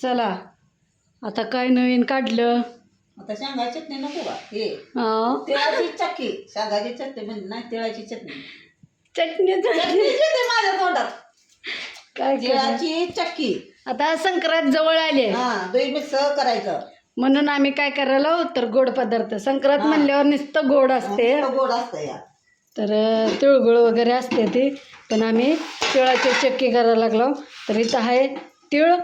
चला. आता काय नवीन काढलं? आता शेंगाची चटणी नको का हे. अं, तिळाची चक्की शेंगाची चटणी म्हणजे नाही तिळाची चटणी. चटणी चटणी चटणी येते माझ्या तोंडात. काय? तिळाची चक्की आता संक्रांत जवळ आली आहे. हा दही मिक्स करायचं. म्हणून आम्ही काय करायला तर गोड पदार्थ. संक्रांत हा. म्हणल्यावर नुसतं गोड असते. नुसतं गोड असतं या. तर अं, तिळगुळ वगैरे असते ती. पण आम्ही तिळाची चक्की करायला लागलो. तर इथं आहे तिळ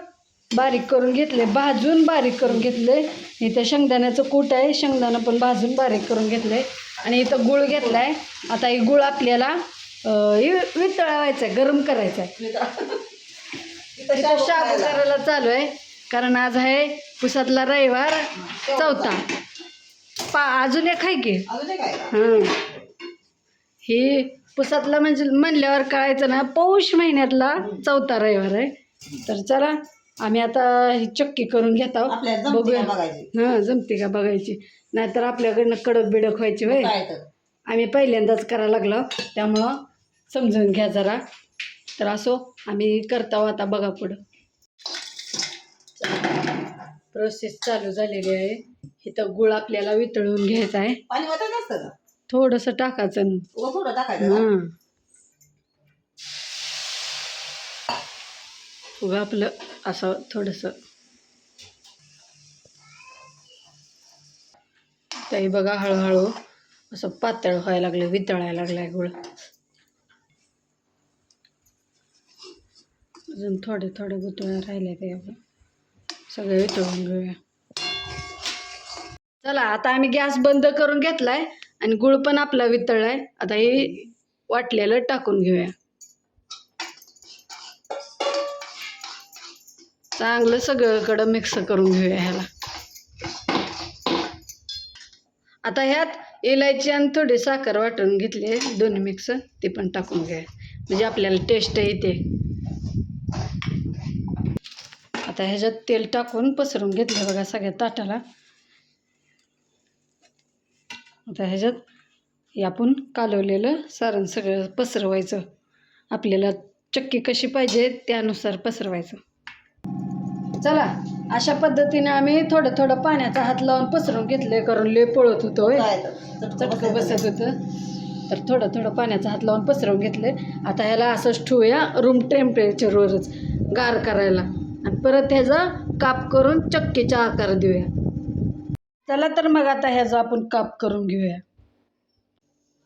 बारीक करून घेतले भाजून बारीक करून घेतले. इथं शेंगदाण्याचं कूट आहे शेंगदाणं पण भाजून बारीक करून घेतले. आणि इथं गुळ घेतला आहे आता ही गुळ आपल्याला वितळवायचा आहे गरम करायचा आहे शाबू. करायला चालू आहे. कारण आज आहे पुसातला रविवार चौथा. पा अजून एक आहे की? अजून एक आहे का? हं. ही पुसातला म्हणजे म्हणल्यावर कळायचं ना पौष महिन्यातला चौथा रविवार आहे. तर चला आम्ही आता ही चक्की करून घेत आहोत. बघूया. हां जमते का बघायची? नाहीतर आपल्याकडनं कडक बिडक व्हायची होय. आम्ही पहिल्यांदाच करायला लागलो. त्यामुळं समजून घ्या जरा. तर असो आम्ही करतो आता बघा पुढं. प्रोसेस चालू झालेली आहे. इथं गुळ आपल्याला वितळून घ्यायचा आहे. थोडंसं टाकायचं? हां. उगा आपलं असं थोडंसं. ताई बघा हळूहळू असं पातळ व्हायला लागलं वितळायला लागलाय गुळ. अजून थोडे थोडे गुतळ्या राहिले ते आपण सगळे वितळून घेऊया. चला आता आम्ही गॅस बंद करून घेतलाय आणि गुळ पण आपला वितळलाय. आता हे वाटलेलं टाकून घेऊया. चांगलं सगळीकडं मिक्स करून घेऊया ह्याला. आता ह्यात इलायची आणि थोडी साखर वाटून घेतली आहे. दोन्ही मिक्स ते पण टाकून घ्या म्हणजे आपल्याला टेस्ट येते. आता ह्याच्यात तेल टाकून पसरून घेतलं बघा सगळ्या ताटाला. आता ह्याच्यात हे आपण कालवलेलं सारण सगळं पसरवायचं. आपल्याला चक्की कशी पाहिजे त्यानुसार पसरवायचं. चला. अशा पद्धतीने आम्ही थोडं थोडं पाण्याचा हात लावून पसरून घेतले कारण लय पळत होतो चटकं. बसत होतं. तर थोडं थोडं पाण्याचा हात लावून पसरवून घेतले आता ह्याला असंच ठेवूया रूम टेम्परेचरवरच गार करायला. आणि परत ह्याचा काप करून चक्कीचा आकार देऊया. चला तर मग आता ह्याचा आपण काप करून घेऊया.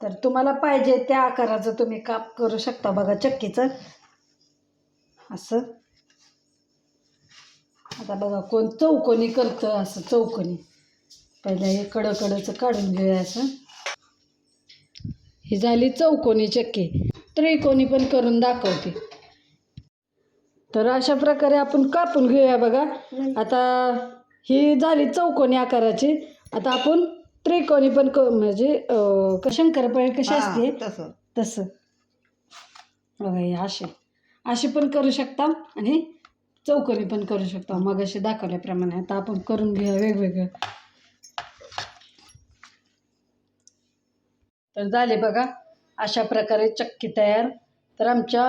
तर तुम्हाला पाहिजे त्या आकाराचं तुम्ही काप करू शकता बघा चक्कीचं. असं. आता बघा कोण चौकोनी करतं असं चौकोनी. पहिलं हे कडकडचं काढून घेऊया असं. ही झाली चौकोनी चक्की. त्रिकोणी पण करून दाखवते. तर अशा प्रकारे आपण कापून घेऊया बघा. आता ही झाली चौकोनी आकाराची. आता आपण त्रिकोणी पण क म्हणजे क- शंकरपाळी कशी असते? तसं. तसं. बघा हे असे. असे पण करू शकता. आणि चौकोनी पण करू शकतो. मग असे दाखवल्याप्रमाणे. आता आपण करून घेऊया वेगवेगळं. तर झाले बघा. अशा प्रकारे चक्की तयार. तर आमच्या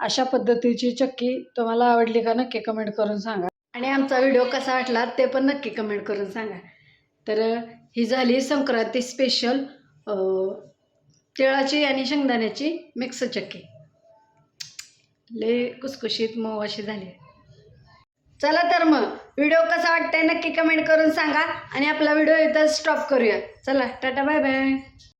अशा पद्धतीची चक्की तुम्हाला आवडली का नक्की कमेंट करून सांगा. आणि आमचा व्हिडिओ कसा वाटला ते पण नक्की कमेंट करून सांगा. तर ही झाली संक्रांती स्पेशल तिळाची आणि शेंगदाण्याची मिक्स चक्की. लय कुसकुशीत मऊ अशी झाली. चला तर मग व्हिडिओ कसा वाटतंय नक्की कमेंट करून सांगा आणि आपला व्हिडिओ इथं स्टॉप करूया. चला टाटा बाय बाय